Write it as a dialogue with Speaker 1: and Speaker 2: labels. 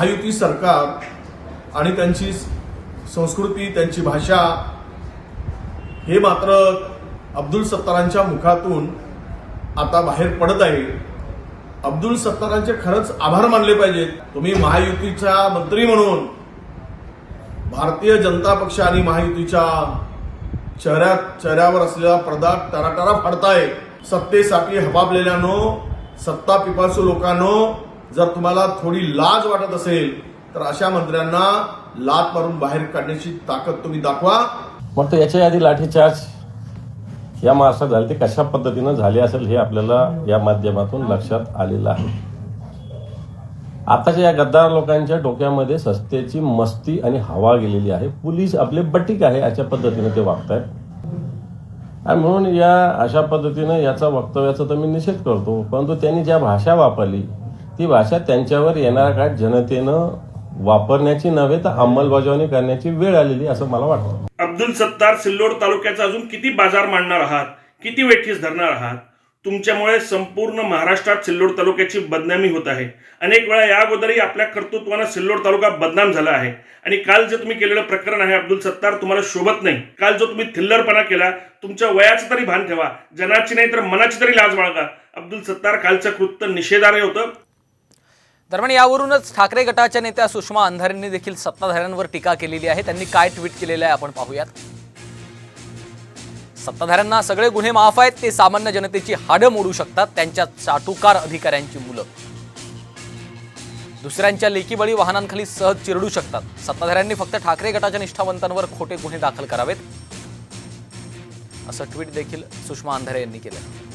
Speaker 1: महायुती सरकार आणि त्यांची संस्कृती त्यांची भाषा हे मात्र अब्दुल सत्तारांच्या मुखातून आता बाहेर पडत आहे. अब्दुल सत्तारांचे खरंच आभार मानले पाहिजेत. तुम्ही महायुतीचा मंत्री म्हणून भारतीय जनता पक्ष आणि महायुतीच्या चेहऱ्यात चेहऱ्यावर असलेला पडदा टराटरा फाडताय. सत्तेसाठी हबाबलेल्यानो सत्ता पिपासू लोकांनो जर तुम्हाला थोडी लाज वाटत असेल तर अशा मंत्र्यांना लात मारून बाहेर काढण्याची ताकद तुम्ही दाखवा.
Speaker 2: मग याच्या आधी लाठीचार्ज या महाराष्ट्रात झाले. ते कशा पद्धतीनं झाले असेल हे आपल्याला या माध्यमातून लक्षात आलेलं आहे. आताच्या या गद्दार लोकांच्या डोक्यामध्ये सस्तेची मस्ती आणि हवा गेलेली आहे. पोलीस आपले बटीक आहे अशा पद्धतीने ते वागतायत. आणि म्हणून या अशा पद्धतीनं याचा वक्तव्याचा तर मी निषेध करतो. परंतु त्यांनी ज्या भाषा वापरली ती भाषा त्यांच्यावर येणाऱ्या काळात जनतेनं वापरण्याची नव्हे तर अंमलबजावणी करण्याची वेळ आलेली असं मला वाटतं.
Speaker 3: अब्दुल सत्तार सिल्लोड तालुक्याचा अजून किती बाजार मांडणार आहात? किती वेठीस धरणार आहात? तुमच्यामुळे संपूर्ण महाराष्ट्रात सिल्लोड तालुक्याची बदनामी होत आहे. अनेक वेळा या अगोदरही आपल्या कर्तृत्वानं सिल्लोड तालुका बदनाम झाला आहे. आणि काल जे तुम्ही केलेलं प्रकरण आहे अब्दुल सत्तार तुम्हाला शोभत नाही. काल जो तुम्ही थिल्लरपणा केला तुमच्या वयाचं तरी भान ठेवा. जनाची नाही तर मनाची तरी लाज बाळगा. अब्दुल सत्तार कालचं कृत्य निषेधार्ह होतं.
Speaker 4: दरम्यान यावरूनच ठाकरे गटाच्या नेत्या सुषमा अंधारेंनी देखील सत्ताधाऱ्यांवर टीका केलेली आहे. त्यांनी काय ट्विट केलेलं आहे आपण पाहूयात. सत्ताधाऱ्यांना सगळे गुन्हे माफ आहेत ते सामान्य जनतेची हाडं मोडू शकतात त्यांच्या चाटुकार अधिकाऱ्यांची मुलं. दुसऱ्यांच्या लेकीबळी वाहनांखाली सहज चिरडू शकतात. सत्ताधाऱ्यांनी फक्त ठाकरे गटाच्या निष्ठावंतांवर खोटे गुन्हे दाखल करावेत असं ट्विट देखील सुषमा अंधारे यांनी केलं